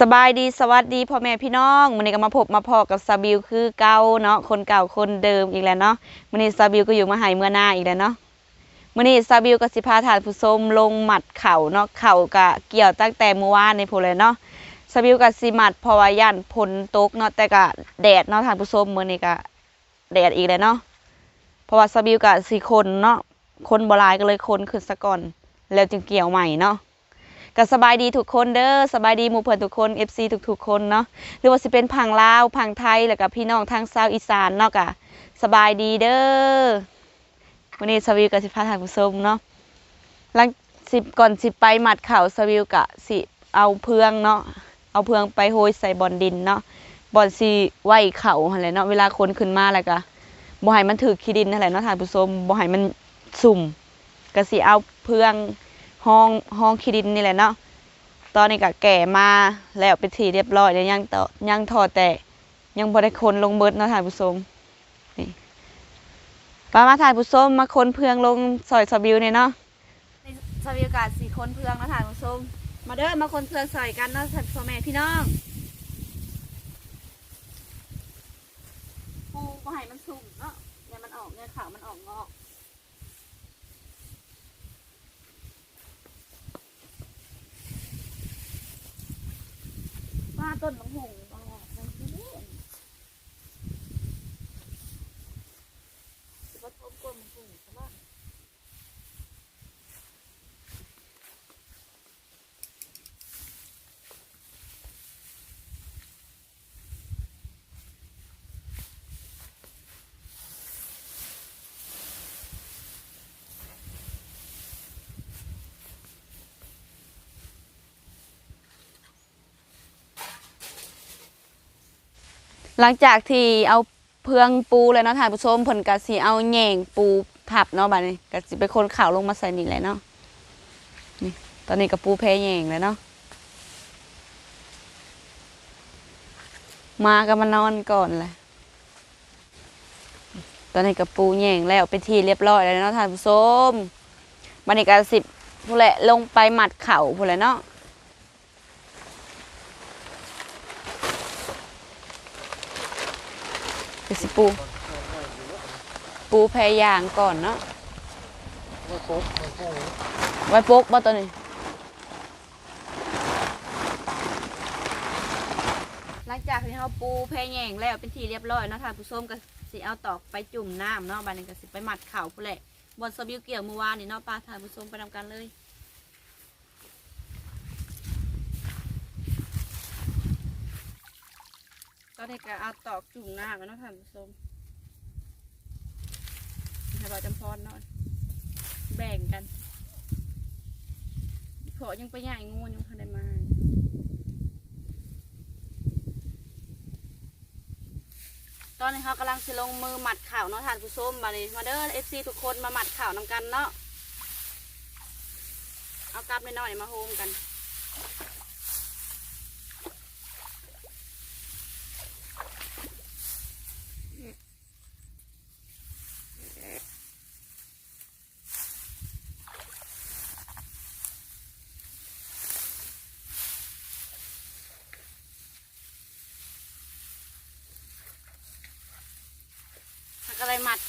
สบายดีสวัสดีพ่อแม่พี่น้องมื้อนี้ก็มาพบมาพอกับซาบิวคือเก่าเนาะคนเก่าคนเดิมอีกแล้วเนาะมื้อนี้ซาบิวก็อยู่มาให้เมื่อหน้าอีกแล้วเนาะมื้อนี้ซาบิวก็สิพาท่านผู้ชมลงหมัดเข่าเนาะเข่าก็เกี่ยวตั้งแต่เมื่อวานในพูเลยเนาะซาบิวก็สิหมัดพราะว่าย่านฝนตกเนาะแต่ก็แดดเนาะท่านผู้ชมมื้อนี้ก็แดดอีกแล้วเนาะเพราะว่าซาบิวก็สิคนเนาะคนบลายก็เลยคนขึ้นซะก่อนแล้วจึงเกี่ยวใหม่เนาะ ก็สบายดีทุกคนเด้อสบายดีหมู่เพื่อนทุกคน FC ทุกๆคนเนาะหรือว่าสิเป็นพังลาวพังไทยแล้วก็พี่น้องทางชาวอีสานเนาะก็สบายดีเด้อวันนี้สวิวกับสิพาทานผู้ชมเนาะหลังสิก่อนสิไปหมัดเข่าสวิวกะสิเอาเพืองเนาะเอาเพืองไปโหยใส่บอนดินเนาะบอนสิไหวเข่าหั่นแหละเนาะเวลาคนขึ้นมาแล้วก็บ่ให้มันถือขี้ดินนั่นแหละเนาะทานผู้ชมบ่ให้มันสุ่มก็สิเอาเพือง ห้องห้องขี้ดินนี่แหละเนาะตอนนี้ก็แก่มาแล้วเป็นทีเรียบร้อยแล้วยังต่อยังทอแต่ยังบ่ได้คนลงเบิดเนาะท่านผู้ชมนี่ป้ามาท่านผู้ชมมาคนเพืองลงซอยสบิวเนี่ยเนาะสบิวกาสี่คนเพืองเนาะท่านผู้ชมมาเด้อมาคนเพืองซอยกันเนาะท่านพ่อแม่พี่น้องปูบ่ให้มันสุ่มเนาะอย่ามันออกเนี่ยขาวมันออกงอก มาต้นมะงหงบางออกมันคือเล่นสิว่าทบก้นมะฮงใช่ปะ หลังจากที่เอาเพืองปูแล้วเนาะท่านผู้ชมเพิ่นก็สิเอาแหง่งปูทับเนาะบัดนี้ก็สิเป็นคนข่าวลงมาใส่นี่แหละเนาะนี่ตอนนี้ก็ปูแพแหง่งแล้วเนาะมาก็มานอนก่อนแหละตอนนี้ก็ปูแหง่งแล้วเป็นที่เรียบร้อยแล้วเนาะท่านผู้ชมบัดนี้ก็สิพูนแหละลงไปหมัดเข่าพูนแหละเนาะ ไป สิปู ปูแพรยางก่อนเนาะไว้ปกบ่ตัวนี้หลังจากที่เราปูแพรแยงแล้วเป็นทีเรียบร้อยเนาะท่านผู้ชมก็สิเอาตอกไปจุ่มน้ำเนาะบานนี้ก็สิไปหมัดเข่าผู้นแหละบนสบิวเกี่ยวเมื่อวานนี่เนาะปลาท่านผู้ชมไปทำกันเลย ก็ได้ก็เอาตอกจุ่มน้ำแล้วเนาะท่านผู้ชมให้เราจำพรเนาะแบ่งกันขอยังไปย่างงูยังพันได้มาตอนนี้เขากำลังสิลงมือหมัดข่าวเนาะท่านผู้ชมมาเลยมาเด้อเอฟซีทุกคนมาหมัดข่าวนำกันเนาะเอากลับน้อยมาโฮมกัน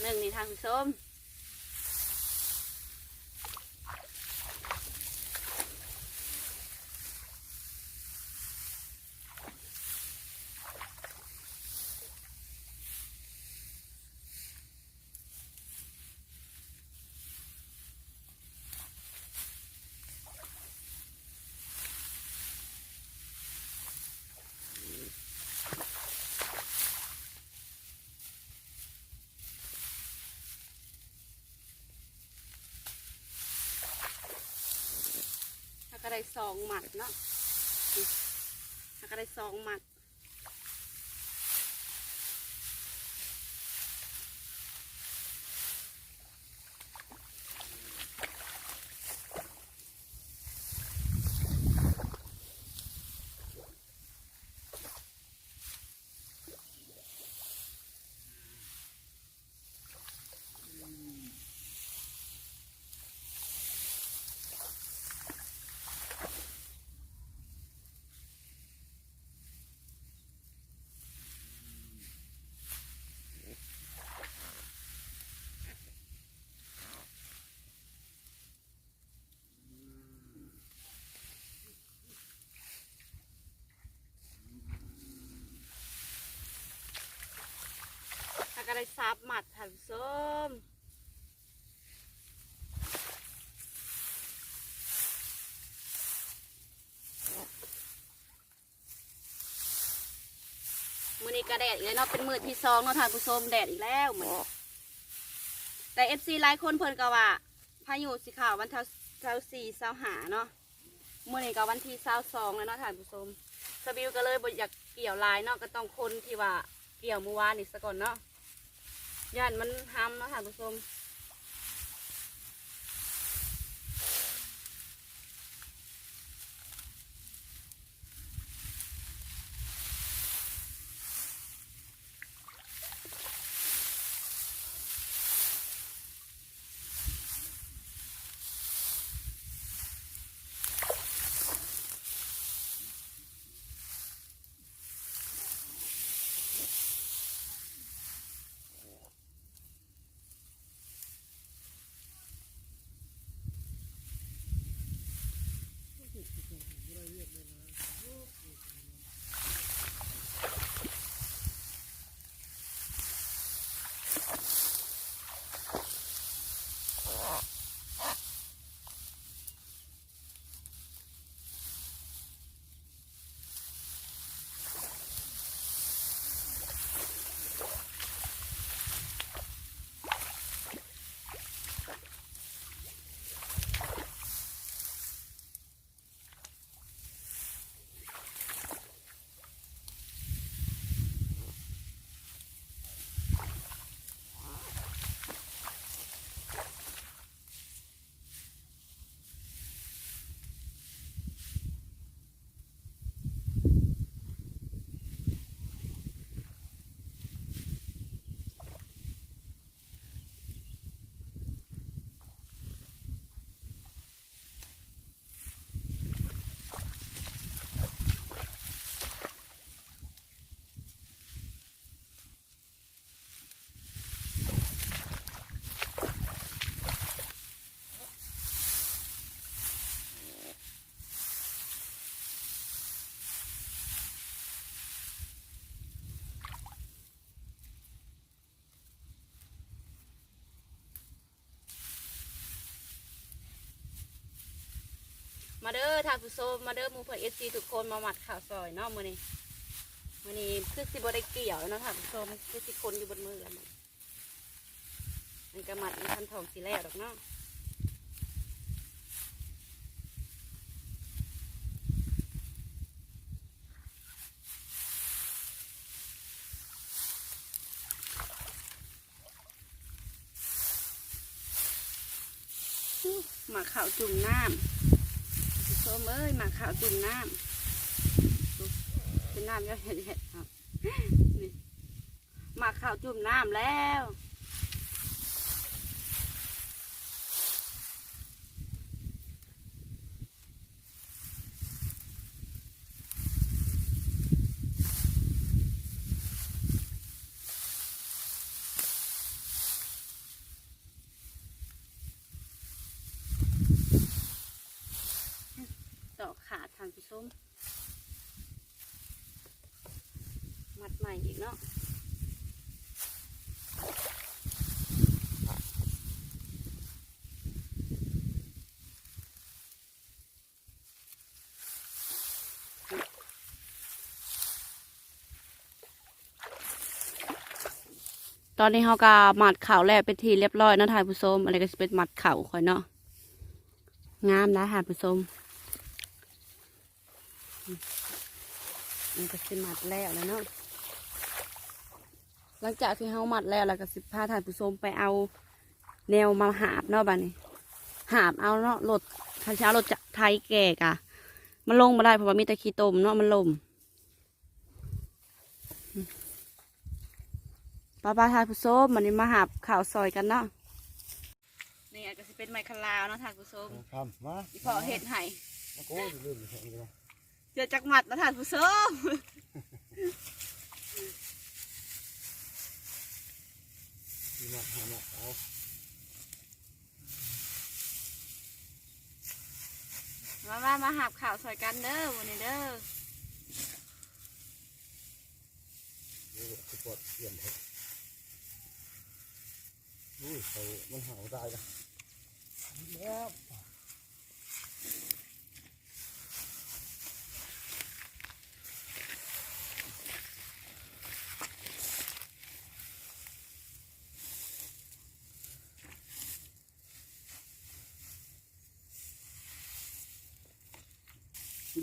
หนึ่งนี่ทางส้มผักอะไรสองห มัดเนาะสักอะไรสองหมัด บหมัดท่านผู้ชมมือนี้กระแดดอีกแล้วเนาะเป็นมือที่สองเนาะท่านผู้ชมแดดอีกแล้วเหมือนแต่เอฟซีหลายคนเพิ่นก็ว่าพายุสิข่าววันเท่าเท่าสี่เท่าหาเนาะมือนี้ก็วันที่เท่าสองแล้วเนาะท่านผู้ชมสบิวก็เลยบ่อยากเกี่ยวลายเนาะก็ต้องคนที่ว่าเกี่ยวเมื่อวานนี่ซะก่อนเนาะ ย่านมันห้ำเนาะท่านผู้ชม มาเด้อท่านผู้ชมมาเด้อมูเพื่อนเอซีทุกคนมาหมัดข่าวซอยเนาะมื้อนี้มื้อนี้คือสิบ่ได้เกี่ยวเนาะท่านผู้ชมคือสิคนอยู่บนมือกันมันก็หมัดมันทันทองสีแรกดอกเนาะหมักข่าวจุ่มน้ำ มเอ้ยหมาขาวจุ่มน้ำเป็นน้ำเยอะเห็ดเห็ดครับนี่หมาขาวจุ่มน้ำแล้ว ดอกขาดทานผู้ชมมัดใหม่ อีกเนาะตอนนี้เขาก็หมัดข่าแล้วเป็นทีเรียบร้อยนะทานผู้ชมอะไรก็จะเป็นหมัดข่าคอยเนาะงามนะทานผู้ชมมันก็สิมัดแล้วแล้วเนาะ หลังจากที่เฮามัดแล้วแล้วก็สิพาท่านผู้ชมไปเอาแนวมาหาบเนาะบ้านี้หาบเอาเนาะรถคันเช้ารถจะไทยแก่กะ มันลงมาได้เพราะว่ามีแต่ขี้ตมเนาะมันลมป้าป้าท่านผู้ชมมันนี้มาหาบข่าวซอยกันเนาะนี่อาจจะสิเป็นไมคลาวเนาะท่านผู้ชมทำมาอีพอเห็ดไห้มาโก้ยลืมเห็นเลยเจอจักหมัดแล้วท่านผู้ชม มีมาหามาเอามามามาหาบข่าวซอยกันเด้อวันนี้เด้อเดี๋ยวจะปวดเยี่ยมเถอะอุ้ยเขามันหาวตายกันแล้ว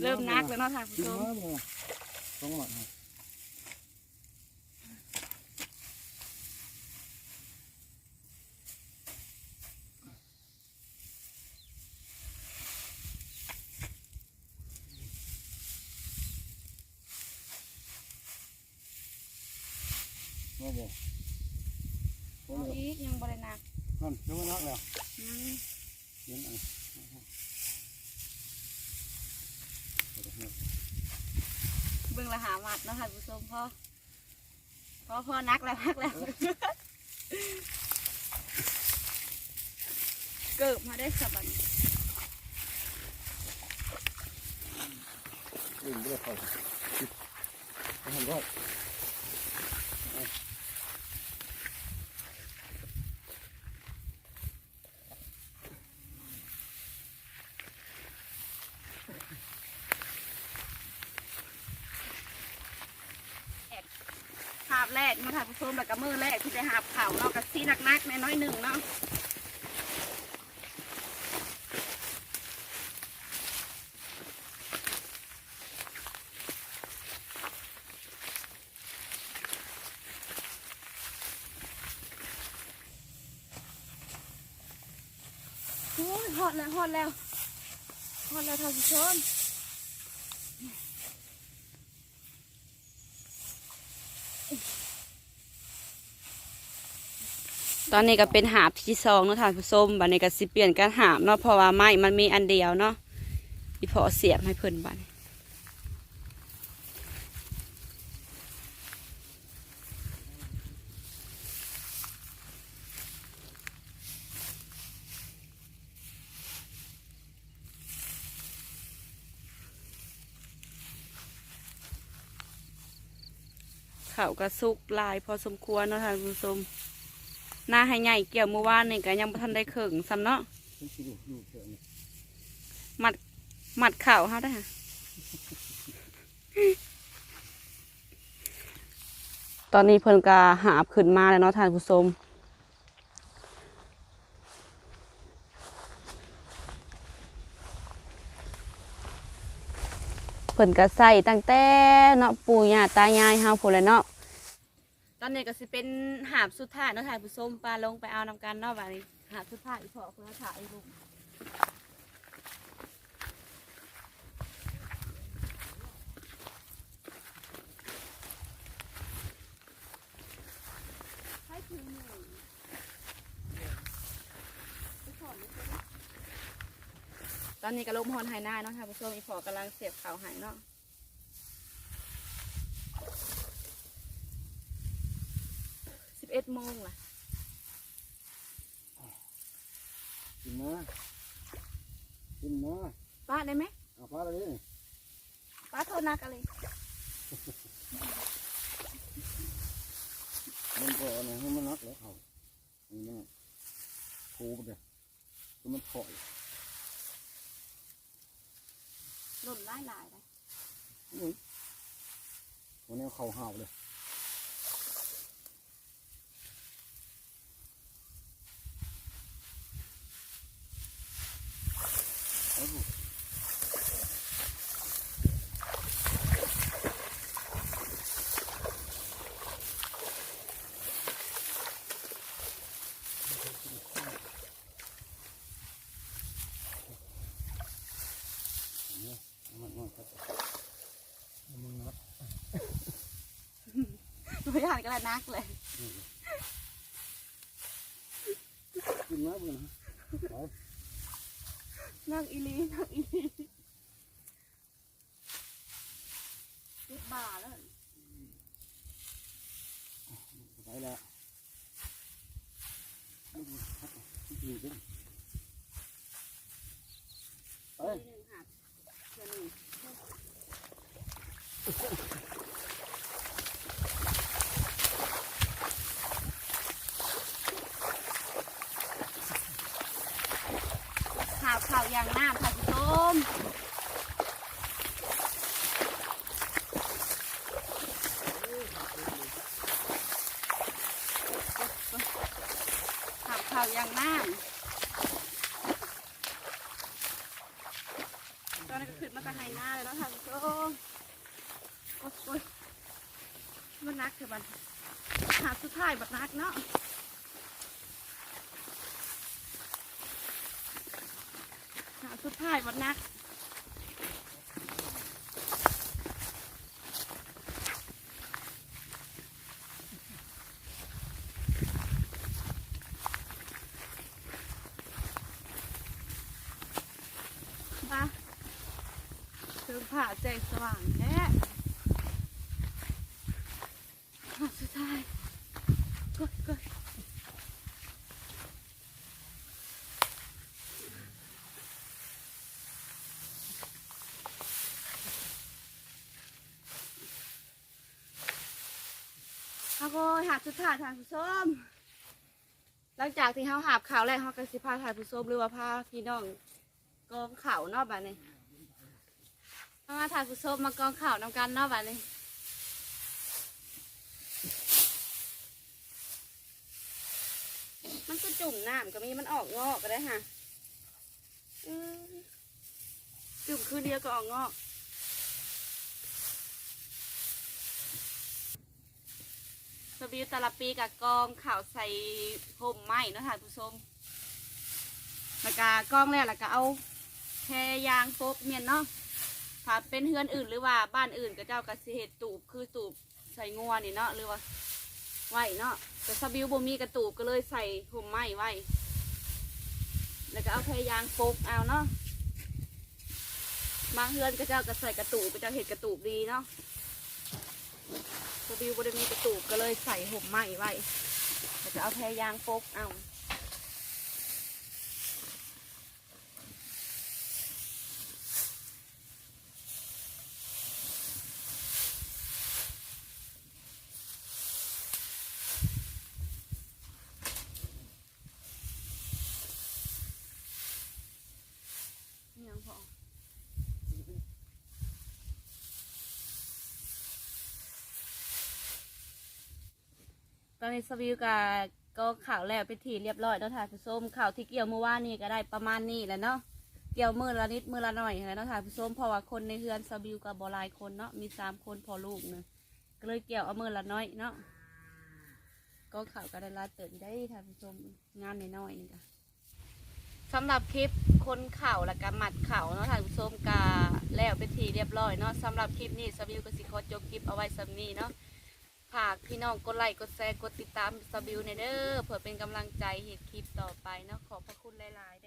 เริ่มนักแล้วเนาะท่านผู้กินชมน้ำเลยต้องหมัดนะมาบ่เอาอีกยังบ่ได้นักนั่นยังไม่นักแล้วอืมเย็นอัน เบิ่งละหาหมัดเนาะท่านผู้ชมพ่อพ่อพ่อนักแล้วนักแล้ว เกิบมาได้สบันดึงไม่ได้เข้าไปทำได้ แรกมาท่านผู้ชมแล้วก็มือแรกที่ได้หาบเข่าเนาะกับซีนักๆในน้อยหนึ่งเนาะโอ้ยฮอดแล้วฮอดแล้วฮอดแล้วท่านผู้ชม ตอนนี้ก็เป็นหาบที่สองเนาะท่านผู้ชมบัดนี้ก็สิเปลี่ยนการหาบเนาะเพราะว่าไม้มันมีอันเดียวเนาะอีพอเสียบให้เพิ่นบัดนี้เขาก็สุกลายพอสมควรเนาะท่านผู้ชม หน้าให้ใหญ่เกี่ยวเมื่อวานนี่ก็ยังบ่ทันได้เข่งซ้ำเนาะฉัดหมัดเข่าเฮาได้ค่ะตอนนี้เพิ่นก็หาบขึ้นมาแล้วเนาะท่านผู้ชมเพิ่นก็ใส่ตั้งแต่เนาะปู่ย่าตายายเฮาพู้นแหละเนาะ ตอนนี้ก็สิเป็นหาบสุดท้ายเนาะถ่ายผู้ชมปลาลงไปเอานำกันเนาะบัดนี้หาบสุดท้ายอีกพอเพิ่นก็ถ่ายลงตอนนี้ก็ลงพรหายหน้าเนาะท่านผู้ชมอีพอกำลังเสียบเข่าหายเนาะ สิบเอ็ด โมงล่ะกินมากินมาป้าได้ไหมเอาปลาอะไรนี่ป้าโทษนักอะไรมันก็อะไรให้มันนักแล้วเขาอันนี้โผล่ไปเลยคือมันถอยหล่นไล่หลายเลยอุ้ยวันนี้เขาห่าวเลย เอาดูมันมันครับมันนับไม่อยากก็เลยนักเลยกินนับเลยนะเอา นักอีหลีนักอีหลีติดบ่าแล้ว ไปแล้วอยู่ดิไป หนึ่งหัดเดี๋ยวหนึ่ง ข่าว อย่างน้ำตอนนี้ก็ขึ้นมากับไฮหน้าเลยเนาะท่านผู้ชมโอ้ยมันนักเถอะบันหาสุดท้ายบัดนักเนาะหาสุดท้ายบัดนัก มาถึงผ่าแจงส ว่างแท้อะสุดท้ายกดกดเอาโกยหาสุดท้ายทางผู้ชมหลังจากที่เขาหาบข่าวแรกเขาก็สิพาถ่ายผู้ชมหรือว่าพาพี่น้องกองข่าวนอกบ้านนี่ เอามาถ่ายผู้ชมมากองข่าวนำกันเนอกบ้านนี่มันก็จุ่มน้ำก็มีมันออกงอกก็ได้ฮะจุ่มคืนเดียวก็ออกงอกสบิวตละปีกับกองข่าวใส่ผมไหมเนาะถ่ายผู้ชมแล้วก็กองแล้วแล้วก็เอาแพรยางโฟบเมียนเนาะ ถ้าเป็นเฮือนอื่นหรือว่าบ้านอื่นก็เจ้าก็สิเฮ็ดตูบคือตูบใส่งัวนี่เนาะหรือว่าไว้เนาะแต่สบิวบ่มีกระตูบก็เลยใส่ห่มไม้ไว้ แล้วก็เอาแพรยางโฟบเอาเนาะบางเฮือนก็เจ้าก็ใส่กระตูบก็เจ้าเห็ดกระตูบดีเนาะสบิวบ่ได้มีกระตูบก็เลยใส่ห่มไม้ไว้แล้วก็เอาแพรยางโฟบเอา นี่ยังพอ ตอนนี้สวิวกับก็ข่าวแล้วไปนทีเรียบร้อยแล้วถ่ายผู้ส้มข่าวที่เกี่ยวเมื่อวานนี่ก็ได้ประมาณนี้แหล้วเนาะเกี่ยวมือละนิดมือละหน่อยแล้วเนาะถ่ายผู้ส้มเพราะว่าคนในเฮือนสวิวกับบหลายคนเนาะมีสามคนพอลูกเนาะก็เลยเกี่ยวเอามือละน้อยเนาะก็ข่าวก็ได้ลาเตินได้ถ่ายผู้ส้มงานน้อยนี่จ้ะสำหรับคลิปคนเข่าและกมัดเข่าเนาะท่านผู้ชมกาแล้วเป็นทีเรียบร้อยเนาะสำหรับคลิปนี้สบิวก็สิขอจบคลิปเอาไว้สำนี้เนาะ ฝากพี่น้องกดไลค์กดแชร์กดติดตามสบิวในเด้อเพื่อเป็นกำลังใจเหตุคลิปต่อไปเนาะขอบพระคุณหลายๆ